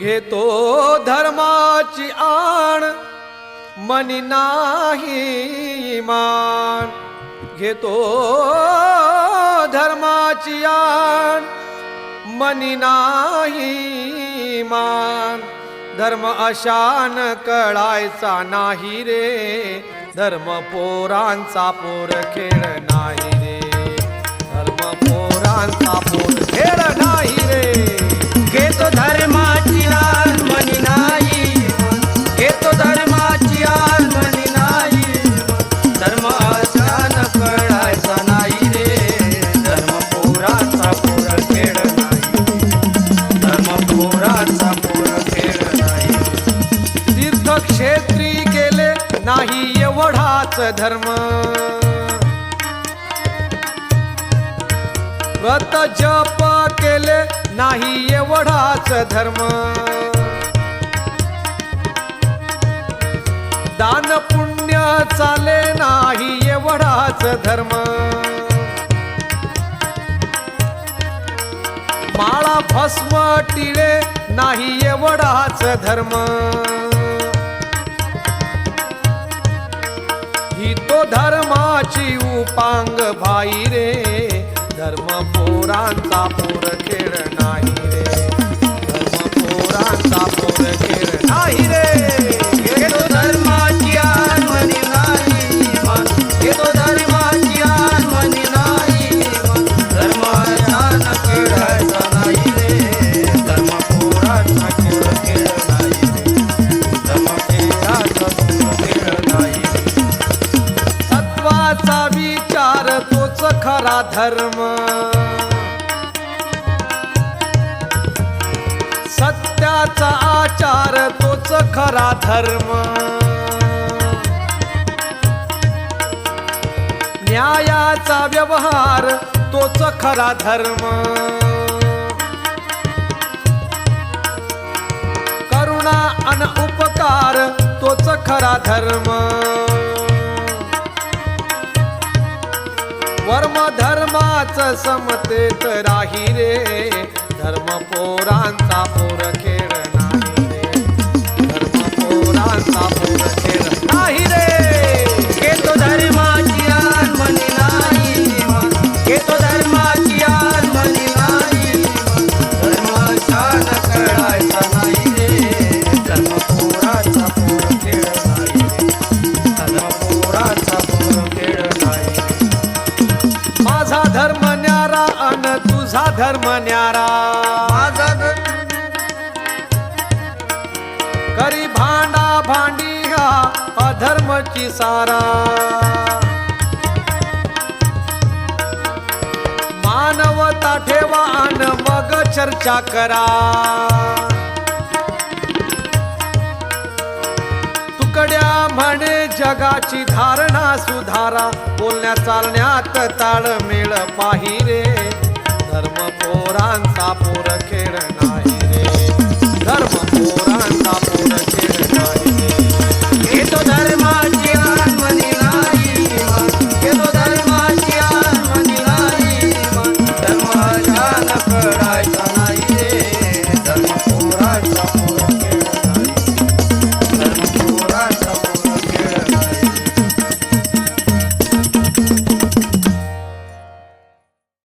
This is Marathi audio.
घेतो धर्माची आण मनी नाही मान. घेतो धर्माची आण मनी नाही मान. धर्म अशान कळायचा नाही रे धर्म पोरांचा पोर खेळ नाही रे. धर्म पोरांचा पोर खेळ नाही रे. घेतो धर्मा हाच धर्म. व्रत जप केले नाही एवढाच धर्म. दान पुण्य चाले नाही एवढाच धर्म. माळा भस्म टिळे नाही एवढाच धर्म. ही तो धर्माची उपांग भाई रे. धर्म पोरांचा पोर खेळ खरा धर्म. सत्याचा आचार तोच खरा धर्म. न्यायाचा व्यवहार तोच खरा धर्म. करुणा अन उपकार तोच खरा धर्म. कर्म धर्माच समतेत राही रे. धर्म पोरांचा पोरखे माझा धर्म न्यारा। माझा करी भांडा भांडी हा अधर्मची सारा। मानवता ठेवा आण मग चर्चा करा। तुकड्या म्हणे जगाची धारणा सुधारा बोलण्या चालण्यात ताळमेळ पाहिरे पूर खेळ नाही रे. धर्म पूर